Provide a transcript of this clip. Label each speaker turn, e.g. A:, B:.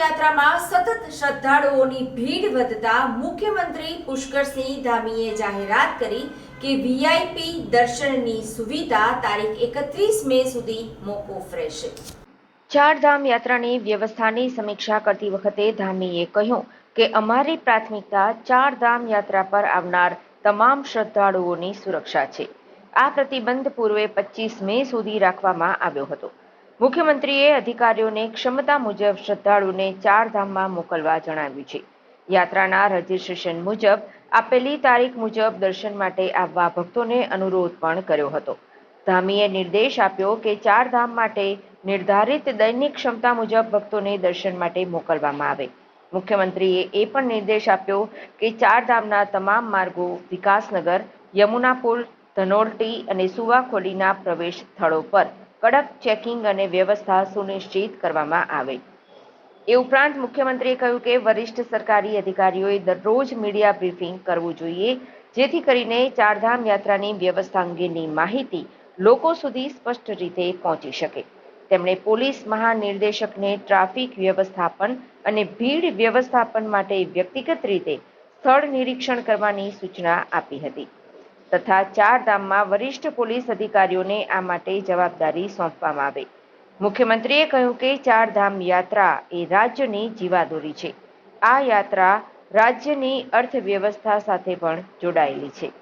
A: શ્રદ્ધાળુઓની ભીડ વધતા મુખ્યમંત્રી પુષ્કરસિંહ ધામીએ જાહેરાત કરી કે વીઆઈપી દર્શનની સુવિધા તારીખ એકત્રીસ મે સુધી મોકૂફ રહેશે.
B: ચારધામ યાત્રાની વ્યવસ્થાની સમીક્ષા કરતી વખતે ધામીએ કહ્યું કે અમારી પ્રાથમિકતા ચારધામ યાત્રા પર આવનાર તમામ શ્રદ્ધાળુઓની સુરક્ષા છે. આ પ્રતિબંધ પૂર્વે પચીસ મે સુધી રાખવામાં આવ્યો હતો. મુખ્યમંત્રીએ અધિકારીઓને ક્ષમતા મુજબ શ્રદ્ધાળુને ચારધામમાં મોકલવા જણાવ્યું છે. યાત્રાના રજીસ્ટ્રેશન મુજબ, આપેલી તારીખ મુજબ દર્શન માટે આવવા ભક્તોને અનુરોધ પણ કર્યો હતો. ધામીએ નિર્દેશ આપ્યો કે ચારધામ માટે નિર્ધારિત દૈનિક ક્ષમતા મુજબ ભક્તોને દર્શન માટે મોકલવામાં આવે. મુખ્યમંત્રીએ એ પણ નિર્દેશ આપ્યો કે ચાર ધામના તમામ માર્ગો વિકાસનગર, યમુના પુલ ધનોરટી અને સુવાખોડીના પ્રવેશ સ્થળો પર કડક ચેકિંગ અને વ્યવસ્થા સુનિશ્ચિત કરવામાં આવે. એ ઉપરાંત મુખ્યમંત્રીએ કહ્યું કે વરિષ્ઠ સરકારી અધિકારીઓએ દરરોજ મીડિયા બ્રીફિંગ કરવું જોઈએ, જેથી કરીને ચારધામ યાત્રાની વ્યવસ્થા અંગેની માહિતી લોકો સુધી સ્પષ્ટ રીતે પહોંચી શકે. તેમણે પોલીસ મહાનિર્દેશકને ટ્રાફિક વ્યવસ્થાપન અને ભીડ વ્યવસ્થાપન માટે વ્યક્તિગત રીતે સ્થળ નિરીક્ષણ કરવાની સૂચના આપી હતી. તથા ચારધામમાં વરિષ્ઠ પોલીસ અધિકારીઓને આ માટે જવાબદારી સોંપવામાં આવે. મુખ્યમંત્રીએ કહ્યું કે ચારધામ યાત્રા એ રાજ્યની જીવાદોરી છે. આ યાત્રા રાજ્યની અર્થવ્યવસ્થા સાથે પણ જોડાયેલી છે.